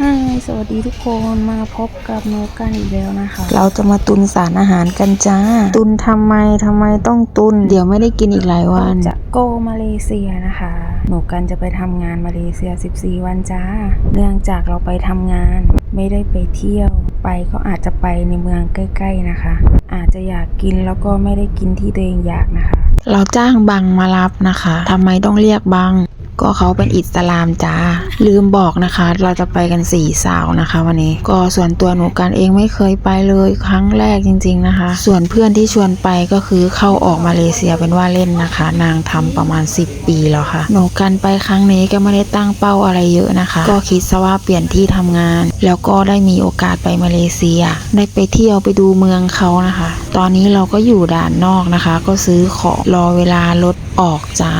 ฮายสวัสดีทุกคนมาพบกับโนกันอีกแล้วนะคะ เราจะมาตุนสารอาหารกันจ้า ตุนทำไมทำไมต้องตุน เดี๋ยวไม่ได้กินอีกหลายวันจะโกมาเลเซียนะคะโนกันจะไปทำงานมาเลเซีย 14 วันจ้า เนื่องจากเราไปทำงานไม่ได้ไปเที่ยว ไปก็อาจจะไปในเมืองใกล้ ๆนะคะ อาจจะอยากกินแล้วก็ไม่ได้กินที่ตัวเองอยากนะคะ เราจ้างบังมารับนะคะทำไมต้องเรียกบัง ก็เขาเป็นอิสลามจ้า ลืมบอกนะคะ เราจะไปกันสี่สาวนะคะ วันนี้ก็ส่วนตัวหนูกันเองไม่เคยไปเลยครั้งแรกจริง ๆนะคะ ส่วนเพื่อนที่ชวนไปก็คือเข้าออกมาเลเซียเป็นว่าเล่นนะคะ นางทำประมาณ 10 ปีแล้วค่ะ หนูกันไปครั้งนี้ก็ไม่ได้ตั้งเป้าอะไรเยอะนะคะ ก็คิดซะว่าเปลี่ยนที่ทำงาน แล้วก็ได้มีโอกาสไปมาเลเซีย ได้ไปเที่ยวไปดูเมืองเขานะคะ ตอนนี้เราก็อยู่ด่านนอกนะคะ ก็ซื้อของรอเวลารถออกจ้า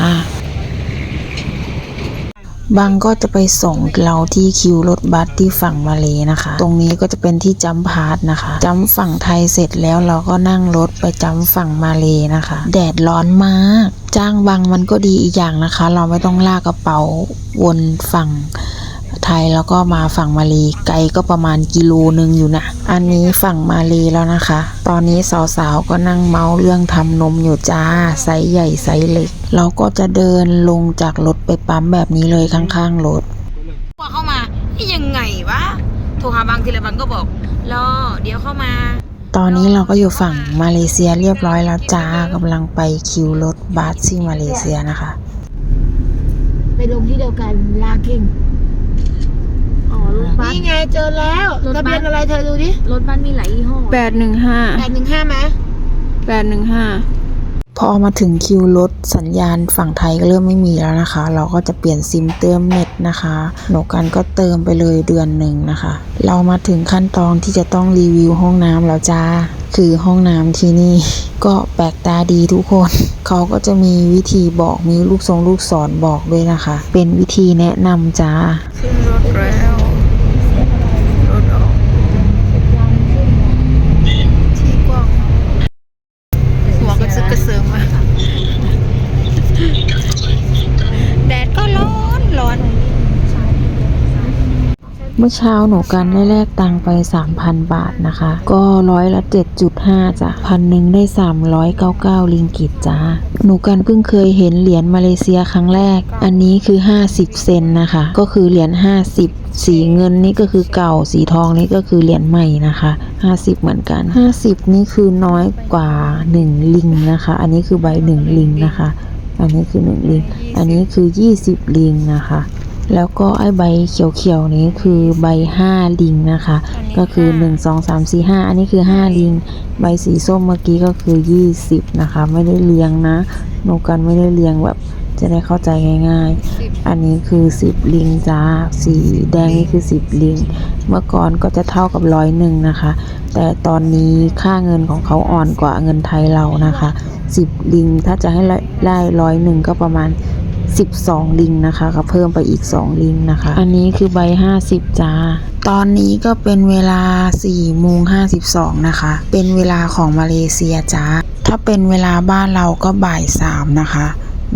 บางก็จะไปส่งเราที่คิวรถบัสที่ฝั่งมาเลนะคะ ตรงนี้ก็จะเป็นที่จัมพาร์ทนะคะจัมฝั่งไทยเสร็จแล้วเราก็นั่งรถไปจัมฝั่งมาเลนะคะ แดดร้อนมาก จ้างบางมันก็ดีอีกอย่างนะคะ เราไม่ต้องลากกระเป๋าวนฝั่ง ไทยแล้วก็มาฝั่งมาเลไกลก็ประมาณกิโลนึงอยู่นะ อันนี้ฝั่งมาเลแล้วนะคะ ตอนนี้สาวๆก็นั่งเมาเรื่องทำนมอยู่จ้าไซส์ใหญ่ไซส์เล็ก เราก็จะเดินลงจากรถไปปั๊มแบบนี้เลยข้างๆรถว่าเข้ามานี่ยังไงวะโทรหาบางทีละบางก็บอกรอเดี๋ยวเข้ามาตอนนี้เราก็อยู่ฝั่งมาเลเซียเรียบร้อยแล้วจ้ากำลังไปคิวรถบัสที่มาเลเซียนะคะ ไปลงที่เดียวกันลาเก่ง อ๋อรถบัส นี่ไงเจอแล้วรถบัส ทะเบียนอะไรเธอดูดิรถบ้านมีหลายยี่ห้อ แปดหนึ่งห้าแปดหนึ่งห้าไหม แปดหนึ่งห้า พอมาถึงคิวรถสัญญาณฝั่งไทยก็เริ่มไม่มีแล้วนะคะ เราก็จะเปลี่ยนซิมเติมเน็ตนะคะหนูกันก็เติมไปเลยเดือนหนึ่งนะคะ เรามาถึงขั้นตอนที่จะต้องรีวิวห้องน้ำแล้วจ้า คือห้องน้ำที่นี่ ก็แปลกตาดีทุกคน เขาก็จะมีวิธีบอกมีลูกทรงลูกศรบอกด้วยนะคะ เป็นวิธีแนะนำจ้าขึ้นรถแล้วรถออกที่กว้าง หัวกระซึกกระเซิงมาแดดก็ร้อนร้อน เมื่อเช้าหนูกันได้แลกตังไป 3,000 บาทนะคะ ก็ร้อยละ 7.5จ้ะพันหนึ่งได้ 399 ลิงกิตจ้าหนูกันเพิ่งเคยเห็นเหรียญมาเลเซียครั้งแรก อันนี้คือ 50 เซนนะคะ ก็คือเหรียญ50สีเงินนี่ก็คือเก่าสีทองนี่ก็คือเหรียญใหม่นะคะ 50 เหมือนกัน 50 นี่คือน้อยกว่า 1 ลิงนะคะ อันนี้คือใบ 1 ลิงนะคะ อันนี้คือ 1 ลิง อันนี้คือ 20 ลิงนะคะ แล้วก็ไอ้ใบเขียวๆนี้คือใบ5ลิงนะคะ ก็คือ1 2 3 4 5อันนี้คือ5ลิง ใบสีส้มเมื่อกี้ก็คือ20นะคะ ไม่ได้เรียงนะโนกันไม่ได้เรียงแบบจะได้เข้าใจง่ายๆ อันนี้คือ10ลิงจ้า สีแดงนี่คือ10ลิง เมื่อก่อนก็จะเท่ากับร้อยหนึ่งนะคะ แต่ตอนนี้ค่าเงินของเขาอ่อนกว่าเงินไทยเรานะคะ10ลิงถ้าจะให้ได้ร้อยหนึ่งก็ประมาณ 12 ลิงนะคะก็เพิ่มไปอีก 2 ลิงนะคะ อันนี้คือใบ 50จ้าตอนนี้ก็เป็นเวลา4โมง52 นะคะ เป็นเวลาของมาเลเซียจ้าถ้าเป็นเวลาบ้านเราก็บ่าย3นะคะ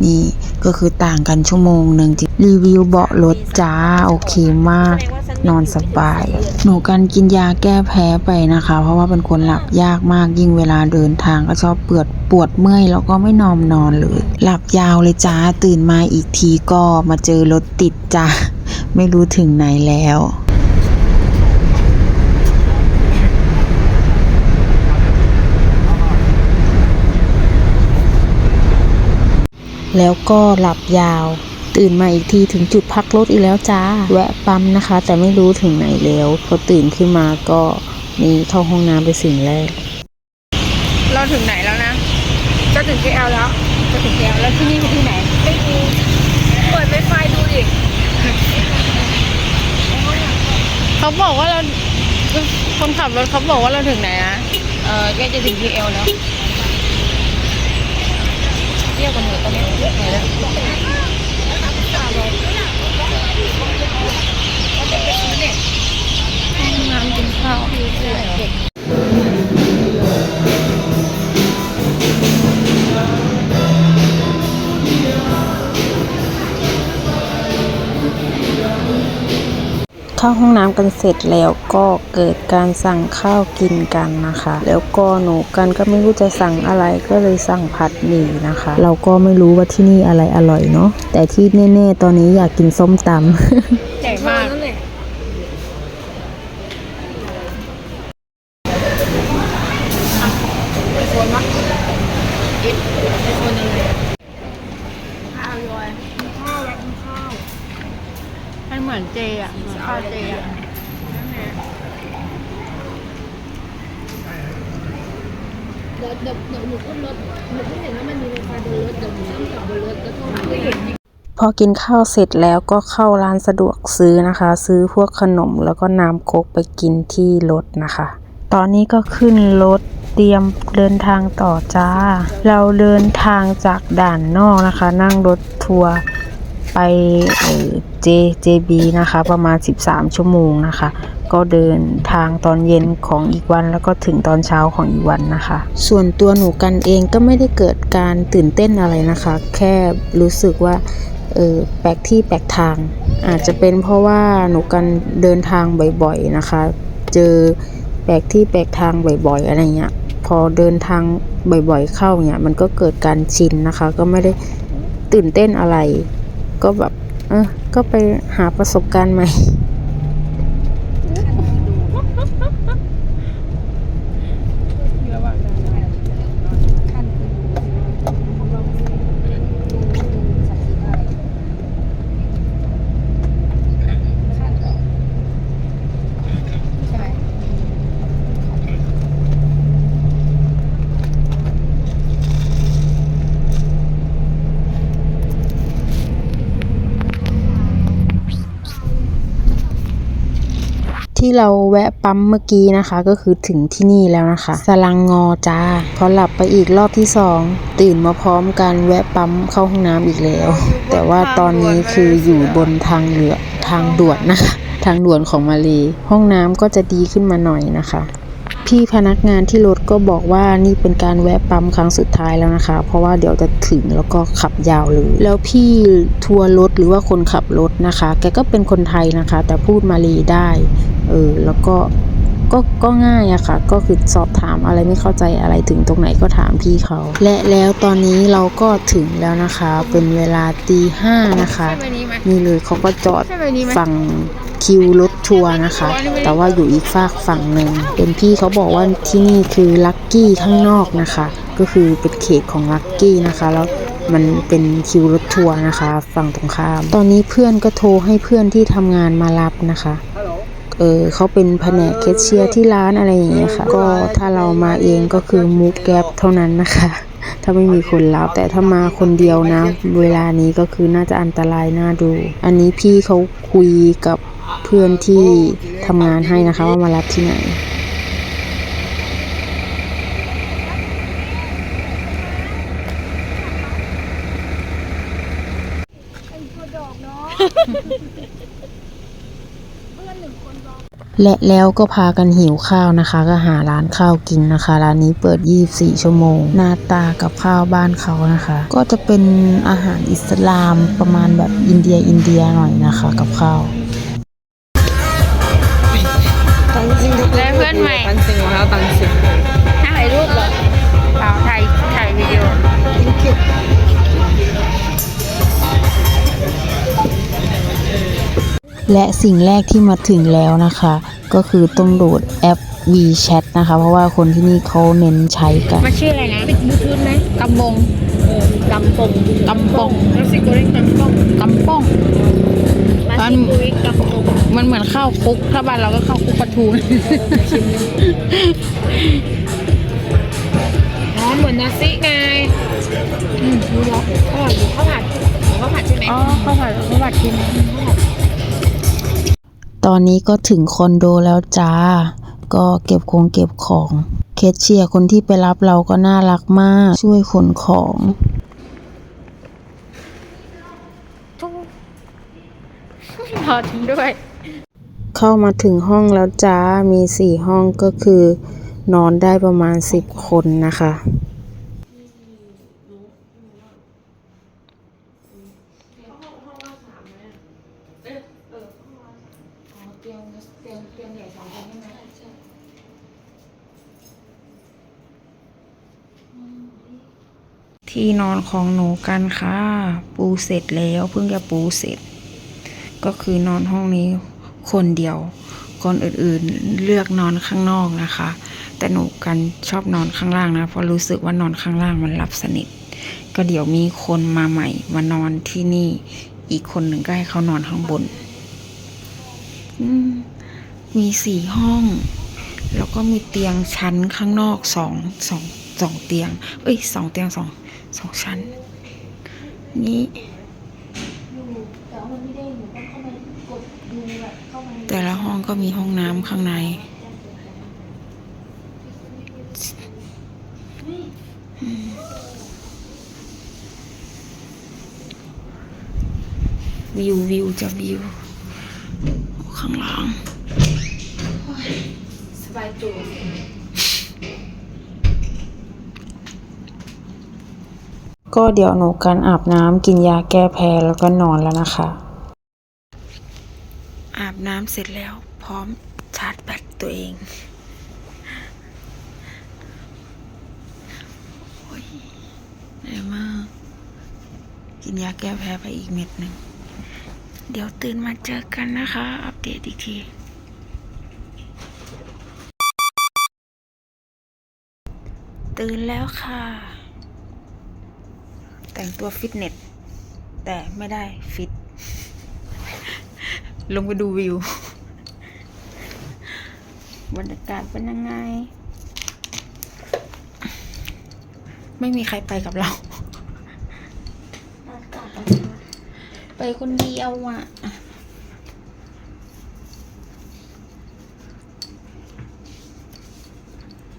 นี่ก็คือต่างกันชั่วโมงหนึ่งจิรีวิวเบาะรถจ้า โอเคมาก นอนสบาย หนูกันกินยาแก้แพ้ไปนะคะ เพราะว่าเป็นคนหลับยากมากยิ่งเวลาเดินทางก็ชอบเปวดปวดเมื่อยแล้วก็ไม่นอนนอนเลย หลับยาวเลยจ้าตื่นมาอีกทีก็มาเจอรถติดจ้าไม่รู้ถึงไหนแล้ว แล้วก็หลับยาว ตื่นมาอีกทีถึงจุดพักรถอีกแล้วจ้า แวะปั๊มนะคะ แต่ไม่รู้ถึงไหนแล้วพอตื่นขึ้นมาก็นี่เข้าห้องน้ำไปสิ่งแรก เราถึงไหนแล้วนะจะถึง KL แล้วจะถึงแล้วแล้วที่นี่คือที่ไหนไม่มีเปิดไวไฟดูดิเขาบอกว่าเราคนขับรถเขาบอกว่าเราถึงไหนนะเออแกจะถึง KL แล้วเที่ยวกันเถอะตอนนี้เหนื่อยแล้วน้ำกินข้าวเด็ก ข้าห้องน้ำกันเสร็จแล้วก็เกิดการสั่งข้าวกินกันนะคะ แล้วก็หนูกันก็ไม่รู้จะสั่งอะไรก็เลยสั่งผัดหมี่นะคะ เราก็ไม่รู้ว่าที่นี่อะไรอร่อยเนาะแต่ที่แน่ๆตอนนี้อยากกินส้มตำใหญ่มาก มันเหมือนเจอะเหมือนข้าวเจอะ เดี๋ยวเดี๋ยวเดี๋ยวหนูขึ้นรถหนูเพิ่งเห็นว่ามันมีไฟฟ้าบนรถเดี๋ยวหนูต้องจอดบนรถแล้วก็ไม่เห็น พอกินข้าวเสร็จแล้วก็เข้าร้านสะดวกซื้อนะคะ ซื้อพวกขนมแล้วก็น้ำโคกไปกินที่รถนะคะ ตอนนี้ก็ขึ้นรถเตรียมเดินทางต่อจ้า เราเดินทางจากด่านนอกนะคะ นั่งรถทัวร์ไปเอ่อ J JB นะคะ ประมาณ 13 ชั่วโมงนะคะ ก็เดินทางตอนเย็นของอีกวัน แล้วก็ถึงตอนเช้าของอีกวันนะคะ ส่วนตัวหนูกันเองก็ไม่ได้เกิดการตื่นเต้นอะไรนะคะ แค่รู้สึกว่า เออแปลกที่แปลกทาง อาจจะเป็นเพราะว่าหนูกันเดินทางบ่อยๆนะคะ เจอแปลกที่แปลกทางบ่อยๆ อะไรเงี้ย พอเดินทางบ่อยๆ เข้าเนี่ยมันก็เกิดการชินนะคะ ก็ไม่ได้ตื่นเต้นอะไร ก็แบบเออก็ไปหาประสบการณ์ใหม่ ที่เราแวะปั๊มเมื่อกี้นะคะ ก็คือถึงที่นี่แล้วนะคะ สลังงอจ้า พอหลับไปอีกรอบที่สองตื่นมาพร้อมกันแวะปั๊มเข้าห้องน้ำอีกแล้ว แต่ว่าตอนนี้คืออยู่บนทางเรือทางด่วนนะคะ ทางด่วนของมาเลห้องน้ำก็จะดีขึ้นมาหน่อยนะคะ พี่พนักงานที่รถก็บอกว่านี่เป็นการแวะปั๊มครั้งสุดท้ายแล้วนะคะ เพราะว่าเดี๋ยวจะถึงแล้วก็ขับยาวเลย แล้วพี่ทัวร์รถหรือว่าคนขับรถนะคะ แกก็เป็นคนไทยนะคะ แต่พูดมาลีได้เออแล้วก็ก็ก็ง่ายอะค่ะ ก็คือสอบถามอะไรไม่เข้าใจอะไรถึงตรงไหนก็ถามพี่เขา และแล้วตอนนี้เราก็ถึงแล้วนะคะ เป็นเวลาตีห้านะคะใช่ใบนี้ไหมนี่เลยเขาก็จอดใช่ใบนี้ไหมฝั่ง คิวรถทัวร์นะคะ แต่ว่าอยู่อีกฝากฝั่งหนึ่งเป็นพี่เขาบอกว่าที่นี่คือลักกี้ข้างนอกนะคะ ก็คือเป็นเขตของลักกี้นะคะ แล้วมันเป็นคิวรถทัวร์นะคะ ฝั่งตรงข้าม ตอนนี้เพื่อนก็โทรให้เพื่อนที่ทำงานมารับนะคะเออเขาเป็นแผนกแคชเชียร์ที่ร้านอะไรอย่างเงี้ยค่ะ ก็ถ้าเรามาเองก็คือมูฟแก๊ปเท่านั้นนะคะ ถ้าไม่มีคนรับ แต่ถ้ามาคนเดียวนะ เวลานี้ก็คือน่าจะอันตรายน่าดู อันนี้พี่เขาคุยกับ เพื่อนที่ทำงานให้นะคะว่ามารับที่ไหนและแล้วก็พากันหิวข้าวนะคะ ก็หาร้านข้าวกินนะคะ ร้านนี้เปิด 24 ชั่วโมง หน้าตากับข้าวบ้านเขานะคะ ก็จะเป็นอาหารอิสลามประมาณแบบอินเดียอินเดียหน่อยนะคะ กับข้าว และเพื่อนใหม่ตั้งซิงแล้วตังซิงถ่ายรูปเหรอเปล่าถ่ายถ่ายวิดีโอและสิ่งแรกที่มาถึงแล้วนะคะ ก็คือต้องโหลดแอป WeChat นะคะ เพราะว่าคนที่นี่เขาเน้นใช้กัน มันชื่ออะไรนะปิดบลูทูธไหมกำบงกำปงกำปงแล้วสิโกเร่งกำปงกำปง มันมันเหมือนข้าวคลุกถ้าบ้านเราก็ข้าวคลุกปลาทูอ๋อเหมือนนาซิไงอืมรู้แล้วอร่อยอยู่ข้าวผัดข้าวผัดใช่ไหมอ๋อข้าวผัดข้าวผัดกินตอนนี้ก็ถึงคอนโดแล้วจ้า ก็เก็บคงเก็บของ เคชเชียร์คนที่ไปรับเราก็น่ารักมาก ช่วยขนของ รอทิ้งด้วย เข้ามาถึงห้องแล้วจ้า มีสี่ห้องก็คือ นอนได้ประมาณสิบคนนะคะเตียงเตียงเตียงใหญ่สองคนใช่ไหมที่นอนของหนูกันค่ะ ปูเสร็จแล้วเพิ่งจะปูเสร็จ ก็คือนอนห้องนี้คนเดียว คนอื่นๆเลือกนอนข้างนอกนะคะ แต่หนูกันชอบนอนข้างล่างนะเพราะรู้สึกว่านอนข้างล่างมันหลับสนิท ก็เดี๋ยวมีคนมาใหม่ มานอนที่นี่ อีกคนหนึ่งก็ให้เขานอนข้างบนมีสี่ห้อง แล้วก็มีเตียงชั้นข้างนอกสองสองสองเตียง เอ้ยสองเตียงสองสองชั้น นี่ อยู่แต่ว่ามันไม่ได้หนูต้องเข้ามากดดูแบบเข้ามา แต่ละห้อง ก็มีห้องน้ำข้างใน วิววิวจะวิว ข้างล่างสบายตัวก็เดี๋ยวหนูกันอาบน้ำกินยาแก้แพ้แล้วก็นอนแล้วนะคะ อาบน้ำเสร็จแล้ว พร้อมชาร์จแบตตัวเองโอ้ยเหนื่อยมาก กินยาแก้แพ้ไปอีกเม็ดหนึ่ง เดี๋ยวตื่นมาเจอกันนะคะ อัปเดตอีกที ตื่นแล้วค่ะ แต่งตัวฟิตเนส แต่ไม่ได้ฟิต ลงไปดูวิว บรรยากาศเป็นยังไง ไม่มีใครไปกับเรา ไปคนเดียวอะ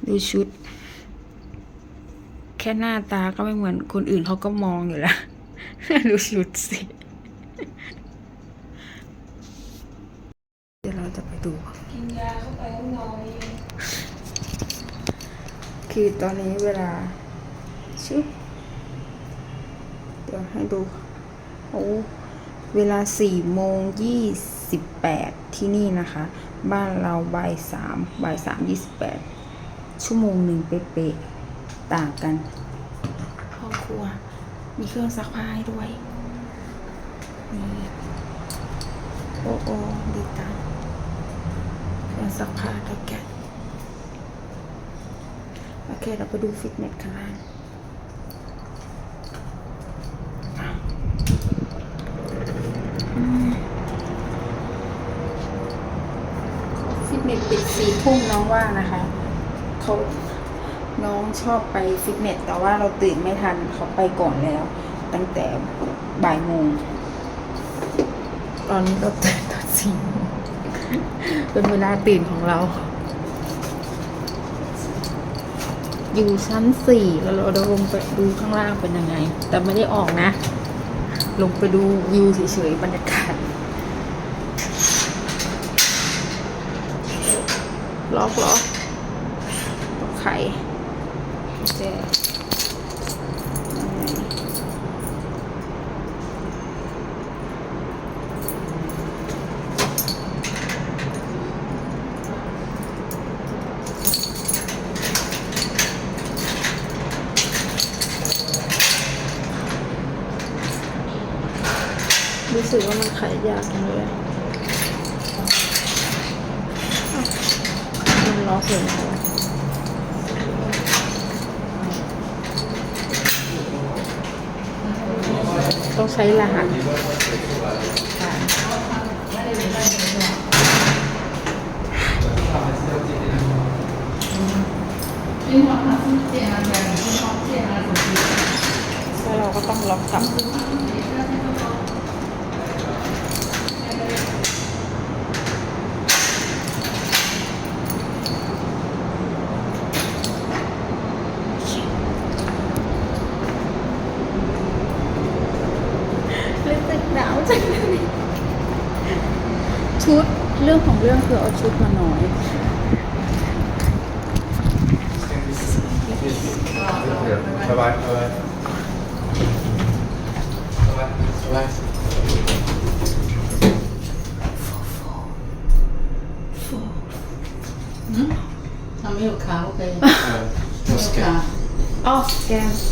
ดูชุด แค่หน้าตาก็ไม่เหมือนคนอื่นเขาก็มองอยู่แล้ว ดูชุดสิเดี๋ ยวเราจะไปดูกินยาเข้าไปก็นอนเองคือตอนนี้เวลาชุบเดี๋ยวให้ดูโอ้เวลาสี่โมงยี่สิบแปดที่นี่นะคะ บ้านเราบ่ายสามบ่ายสามยี่สิบแปดชั่วโมงหนึ่งเป๊ะๆต่างกันห้องครัว มีเครื่องซักผ้าให้ด้วยนี่โอ้โอ้ดีตัง เครื่องซักผ้าเท่าแก่โอเคเราไปดูฟิตเนสข้างล่างฟิตเนสปิดสี่ทุ่มน้องว่านะคะเขาน้องชอบไปฟิตเนสแต่ว่าเราตื่นไม่ทันเขาไปก่อนแล้ว ตั้งแต่บ่ายโมงตอนนี้เราตื่นตอนสี่โมง เป็นเวลาตื่นของเรา อยู่ชั้นสี่แล้วเราเดินลงไปดูข้างล่างเป็นยังไง แต่ไม่ได้ออกนะ ลงไปดูวิวเฉยๆบรรยากาศล็อกล็อกล็อกไข่กุญแจยังไงรู้ สึกว่ามันไขยยากเลยมันล็อกอยู่แล้วอะต้องใช้รหัสค่ะแล้วเราก็ต้องล็อกกลับ รู้สึกหนาวจังเลย ชุดเรื่องของเรื่องคือเอาชุดมาหน่อยสบายสบายสบายสบายทำให้ลูกค้าโอเค อ๋อสแกน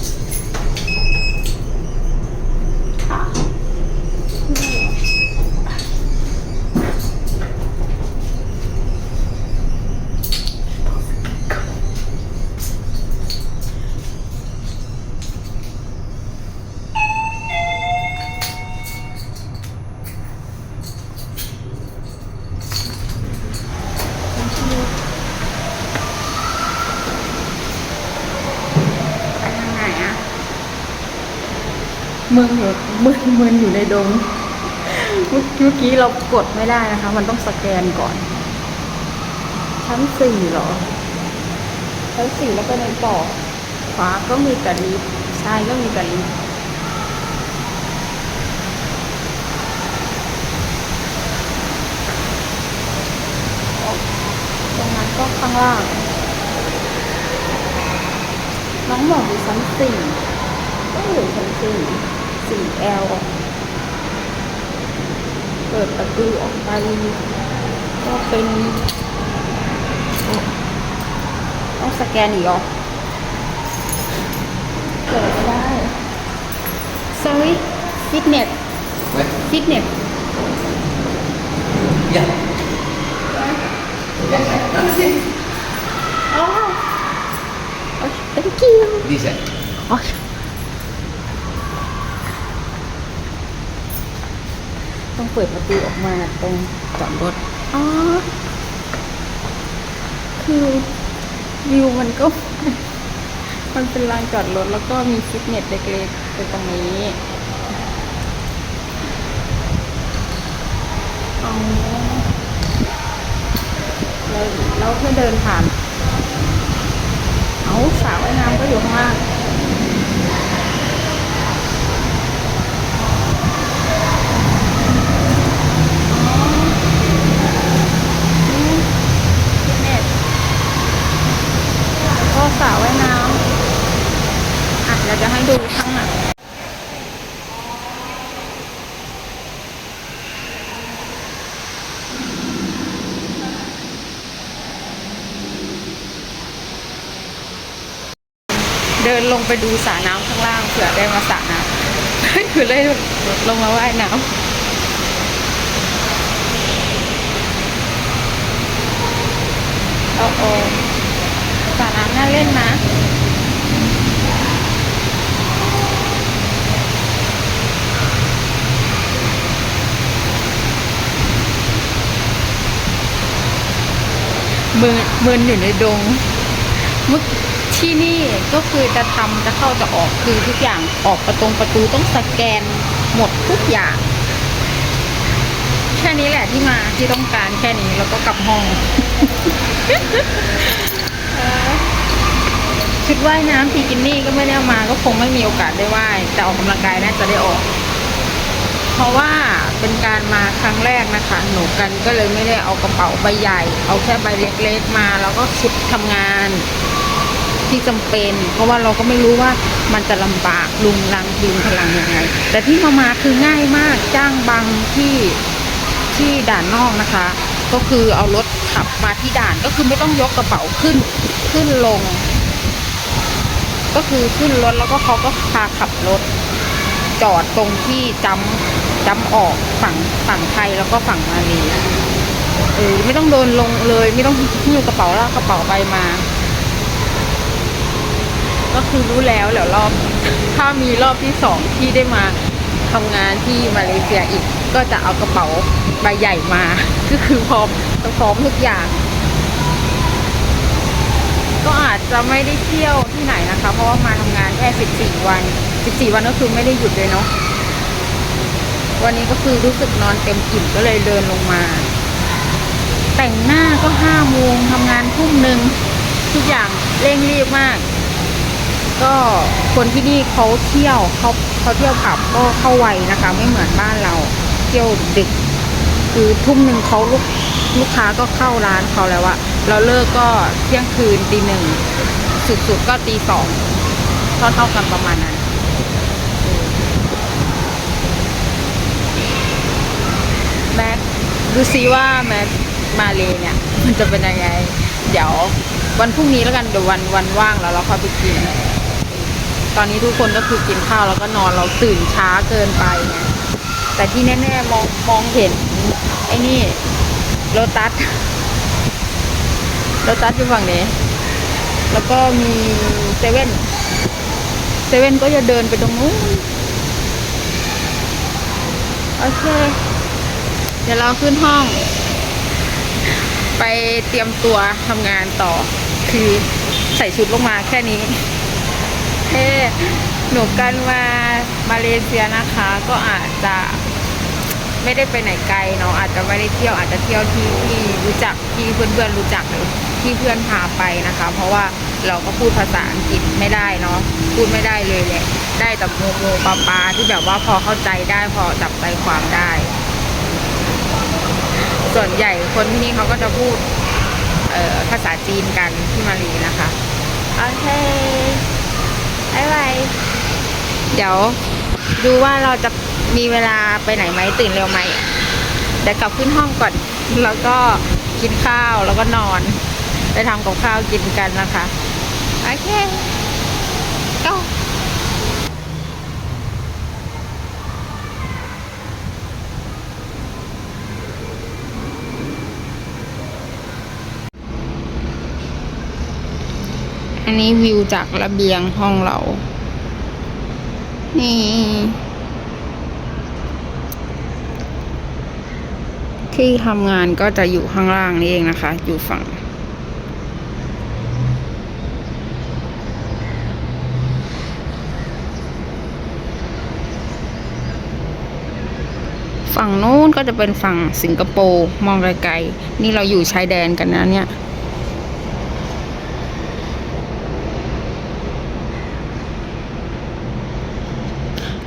มึงอยู่มึงมึงอยู่ในดงเมื่อเมื่อกี้เรากดไม่ได้นะคะ มันต้องสแกนก่อน ชั้นสี่เหรอ ชั้นสี่แล้วก็ในต่อ ขวาก็มีกะลิฟซ้ายก็มีกะลิฟตรงนั้นก็ข้างล่าง น้องบอกอยู่ชั้นสี่ก็อยู่ชั้นสี่ สี่แอลเปิดประตูออกไป ก็เป็นโอ้ต้องสแกนอีกเหรอเปิดไม่ได้ sorry fitness Where? fitness Yeah. อ๋อโอเค thank you This end. อ๋ ต้องเปิดประตูออกมาตรงจอดรถ อ๋อ คือวิวมันก็ มันเป็นลานจอดรถแล้วก็มีฟิตเนสเล็กๆอยู่ตรงนี้อ๋อแล้วเพื่อเดินผ่าน เอาสระว่ายน้ำก็อยู่ข้างล่าง ฟิตเนสแล้วก็ สระว่ายน้ำอะเดี๋ยวจะให้ดูข้างหลังเดินลงไปดูสระน้ำข้างล่างเผื่อได้มาสระน้ำคือได้ลงมาว่ายน้ำโอ้โอ น่าเล่นนะ เมือนเมือนอยู่ในดงมื่อที่นี่ก็คือจะทำจะเข้าจะออกคือทุกอย่างออกประตรงประตูต้องสแกนหมดทุกอย่าง แค่นี้แหละที่มาที่ต้องการแค่นี้แล้วก็กลับห้อง ชุดว่ายน้ำบิกินนี่ก็ไม่ได้เอามาก็คงไม่มีโอกาสได้ว่ายแต่ออกกำลังกายน่าจะได้ออก เพราะว่าเป็นการมาครั้งแรกนะคะ หนูกันก็เลยไม่ได้เอากระเป๋าใบใหญ่ เอาแค่ใบเล็กๆมา แล้วก็ชุดทำงานที่จำเป็น เพราะว่าเราก็ไม่รู้ว่ามันจะลำบากลุงลังดึงพลังยังไง แต่ที่มามาคือง่ายมากจ้างบังที่ที่ด่านนอกนะคะ ก็คือเอารถขับมาที่ด่านก็คือไม่ต้องยกกระเป๋าขึ้นขึ้นลง ก็คือขึ้นรถแล้วก็เขาก็พาขับรถ จอดตรงที่จำจำออกฝั่งฝั่งไทยแล้วก็ฝั่งมาเลเออไม่ต้องโดนลงเลย ไม่ต้องหิ้วกระเป๋าลากกระเป๋าไปมา ก็คือรู้แล้วเดี๋ยวรอบถ้ามีรอบที่สองที่ได้มาทำงานที่มาเลเซียอีก ก็จะเอากระเป๋าใบใหญ่มา ก็คือพร้อมพร้อมทุกอย่าง ก็อา จะไม่ได้เที่ยวที่ไหนนะคะ เพราะว่ามาทำงานแค่ 14 วัน 14 วันก็คือไม่ได้หยุดเลยเนาะวันนี้ก็คือรู้สึกนอนเต็มอิ่มก็เลยเดินลงมา แต่งหน้าก็ห้าโมงทำงานทุ่มหนึ่งทุกอย่างเร่งรีบมาก ก็คนที่นี่เขาเที่ยวเขาเขาเที่ยวผับก็เข้าไวนะคะ ไม่เหมือนบ้านเราเที่ยวดึก คือทุ่มหนึ่งเขาลูกลูกค้าก็เข้าร้านเขาแล้วอะ เราเลิกก็เที่ยงคืนตีหนึ่งสุดๆก็ตีสองเท่าเท่าๆกันประมาณนั้นแม็กดูซิว่าแม็กมาเลเนี่ย มันจะเป็นยังไง เดี๋ยววันพรุ่งนี้แล้วกันเดี๋ยววันวันว่างแล้วเราค่อยไปกิน ตอนนี้ทุกคนก็คือกินข้าวแล้วก็นอนเราตื่นช้าเกินไปไงแต่ที่แน่ๆมองมองเห็น ไอ้นี่โลตัส โลตัสอยู่ฝั่งนี้ แล้วก็มีเซเว่นเซเว่นก็จะเดินไปตรงนู้นโอเค เดี๋ยวเราขึ้นห้อง ไปเตรียมตัวทำงานต่อ คือใส่ชุดลงมาแค่นี้เฮ้หนูกันมามาเลเซียนะคะ ก็อาจจะไม่ได้ไปไหนไกลเนาะอาจจะไม่ได้เที่ยวอาจจะเที่ยวที่ที่รู้จักที่เพื่อนๆรู้จักหรือ ที่เพื่อนพาไปนะคะ เพราะว่าเราก็พูดภาษาอังกฤษไม่ได้เนาะพูดไม่ได้เลยแหละได้แต่โมโมปาปาที่แบบว่าพอเข้าใจได้พอจับใจความได้ ส่วนใหญ่คนที่นี่เขาก็จะพูดเอ่อภาษาจีนกันที่มาลีนะคะโอเคบายบายเดี๋ยวดูว่าเราจะมีเวลาไปไหนไหมตื่นเร็วไหมเดี๋ยวกลับขึ้นห้องก่อน แล้วก็กินข้าวแล้วก็นอน ไปทำกับข้าวกินกันนะคะ โอเคก็อันนี้วิวจากระเบียงห้องเรา นี่ ที่ทำงานก็จะอยู่ข้างล่างนี่เองนะคะ อยู่ฝั่ง ฝั่งนู้นก็จะเป็นฝั่งสิงคโปร์มองไกลๆนี่เราอยู่ชายแดนกันนะเนี่ย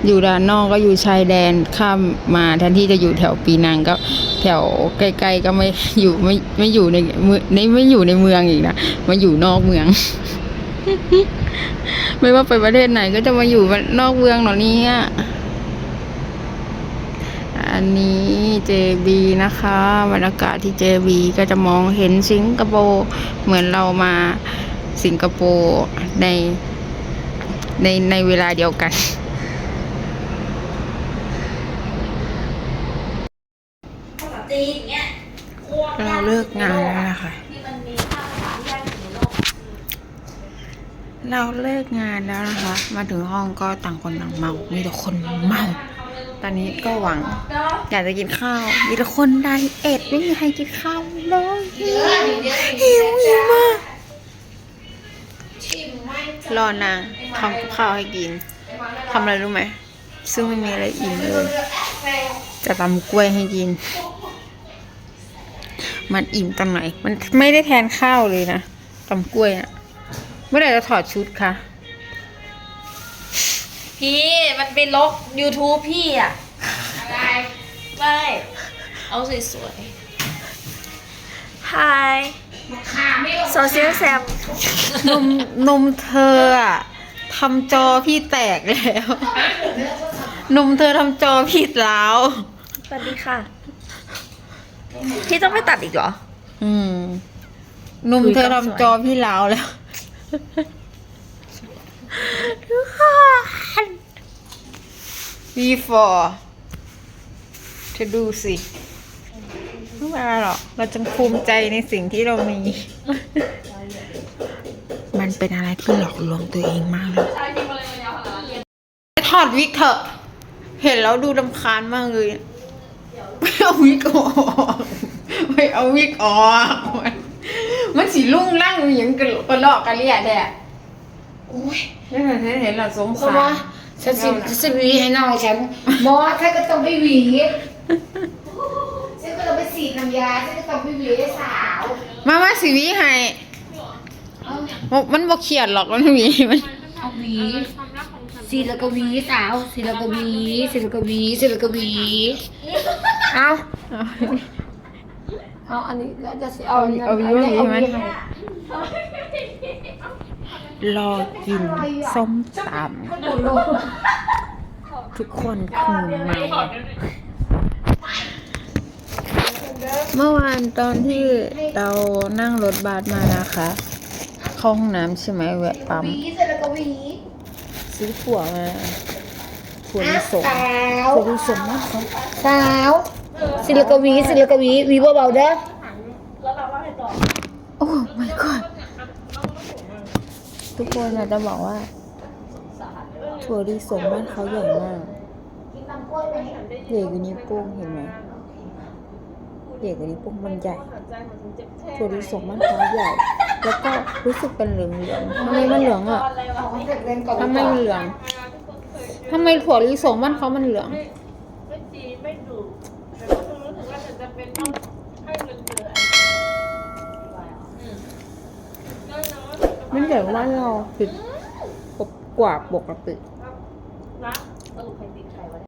อยู่ด้านนอกก็อยู่ชายแดนข้ามมาแทนที่จะอยู่แถวปีนังก็แถวใกล้ๆก็ไม่อยู่ไม่ไม่อยู่ในเมืองในไม่อยู่ในเมืองอีกนะมาอยู่นอกเมือง ไม่ว่าไปประเทศไหนก็จะมาอยู่นอกเมืองเหรอเนี่ ยอันนี้ JB นะคะบรรยากาศที่ JB ก็จะมองเห็นสิงคโปร์เหมือนเรามาสิงคโปร์ในในในเวลาเดียวกัน เราเลิกงานแล้วนะคะเราเลิกงานแล้วนะคะ มาถึงห้องก็ต่างคนต่างเมา มีแต่คนเมา ตอนนี้ก็หวัง อยากจะกินข้าว มีแต่คนไดเอทไม่มีใครกินข้าวเลยหิวหิวหิวมากรอนางทำกับข้าวให้กินทำอะไรรู้ไหม ซึ่งไม่มีอะไรอิ่มเลย จะตำกล้วยให้กิน มันอิ่มตอนไหน มันไม่ได้แทนข้าวเลยนะตำกล้วยอะเมื่อไหร่จะถอดชุดคะ พี่มันเป็นลก YouTube พี่อะ อะไร ไม่ เอาสวยๆ Hi โซเชียลแซมนมนมเธออะทำจอพี่แตกแล้วนมเธอทำจอพี่ร้าวสวัสดีค่ะ พี่ต้องไปตัดอีกเหรอ อืมนมเธอทำจอพี่ร้าวแล้ว before เธอดูสิไม่เป็นไรหรอก เราจงภูมิใจในสิ่งที่เรามี มันเป็นอะไรที่หลอกลวงตัวเองมากเลยถอดวิกเถอะ เห็นแล้วดูลำคาญมากเลยไม่เอาวิกออกไม่เอาวิกออกมันมันสีลุ่งล่างอย่างกระกระลอกกระเลียแดะโอ้ยนี่เห็นเห็นแล้วสงเพราะสาว่าร ฉันสิฉันหวีให้น้องฉันบอสฉันก็ต้องไปหวีฉันก็ต้องไปสีดน้ำยาฉันก็ต้องไปหวีให้สาวมามาสิวิให้มันบ่เขียดหรอกมันหวีมันเอาหวีสีแล้วก็หวีสาวสีแล้วก็หวีสีแล้วก็หวีสีแล้วก็หวีเอาเอาอันนี้แล้วจะเอาเอาวิวหวีมัน รอกินส้มตำทุกคนคือเมาเมื่อวานตอนที่เรานั่งรถบัสมานะคะเข้าห้องน้ำใช่ไหมแวะปั๊มวีเสร็จแล้วก็วีซื้อถั่วมาถั่วลิสงสาวถั่วลิสงมากเขาสาวสิลกวีสิลกวีวีเบาๆเด้อโอ้ my god ทุกคนอาจจะบอกว่าถั่วลิสงบ้านเขาใหญ่มากใหญ่กว่านิ้วโป้งเห็นไหมใหญ่กว่านิ้วโป้งมันใหญ่ถั่วลิสงบ้านเขาใหญ่ แล้วก็รู้สึกเป็นเหลืองเหลืองๆทำไมมันเหลืองอะทำไมมันเหลืองทำไมถั่วลิสงบ้านเขามันเหลือง ไม่จีไม่ดุแต่ก็รู้สึกว่าจะเป็นต้องให้มันเจอ อันมันใหญ่กว่าบ้านเราผิดกว่าปกติ